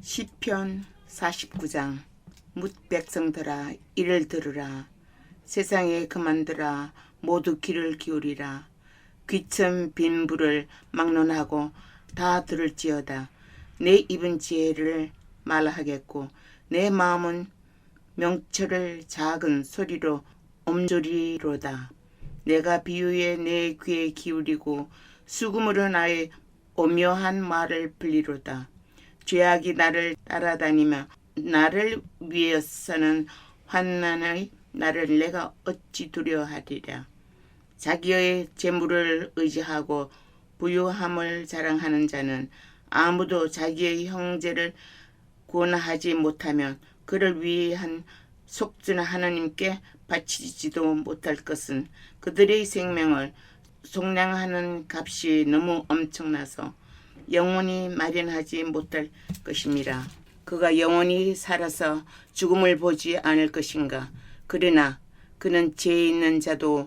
시편 49장. 묻 백성들아 이를 들으라. 세상에 그만들아 모두 귀를 기울이라. 귀천 빈 불을 막론하고 다 들을지어다. 내 입은 지혜를 말하겠고 내 마음은 명철을 작은 소리로 엄조리로다. 내가 비유에 내 귀에 기울이고 수금으로 나의 오묘한 말을 불리로다. 죄악이 나를 따라다니며 나를 위해서는 환난의 나를 내가 어찌 두려워하리랴. 자기의 재물을 의지하고 부유함을 자랑하는 자는 아무도 자기의 형제를 구원하지 못하면 그를 위한 속죄는 하나님께 바치지도 못할 것은 그들의 생명을 속량하는 값이 너무 엄청나서 영원히 마련하지 못할 것임이라. 그가 영원히 살아서 죽음을 보지 않을 것인가. 그러나 그는 죄 있는 자도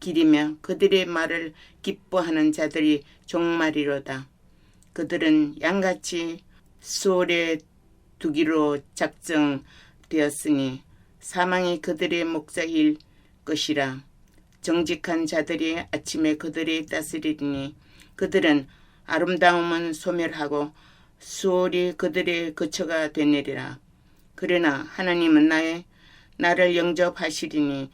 길이며 그들의 말을 기뻐하는 자들이 종말이로다. 그들은 양같이 수월에 두기로 작정되었으니 사망이 그들의 목자일 것이라. 정직한 자들이 아침에 그들이 다스리니 그들은 아름다움은 소멸하고 수월이 그들의 거처가 되느리라. 그러나 하나님은 나의 나를 영접하시리니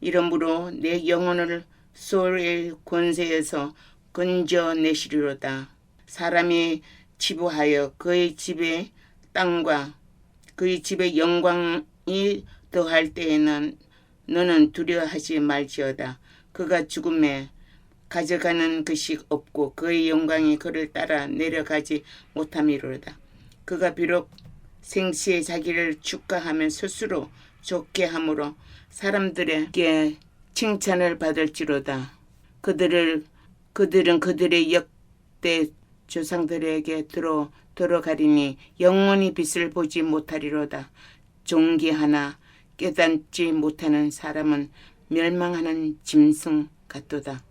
이러므로 내 영혼을 수월의 권세에서 건져내시리로다. 사람이 치부하여 그의 집의 땅과 그의 집의 영광이 더할 때에는 너는 두려워하지 말지어다. 그가 죽음에 가져가는 것이 없고 그의 영광이 그를 따라 내려가지 못함이로다. 그가 비록 생시에 자기를 축하하면 스스로 좋게 함으로 사람들에게 칭찬을 받을지로다. 그들을 그들은 그들의 역대 조상들에게 들어 들어가리니 영원히 빛을 보지 못하리로다. 존귀하나 깨닫지 못하는 사람은 멸망하는 짐승 같도다.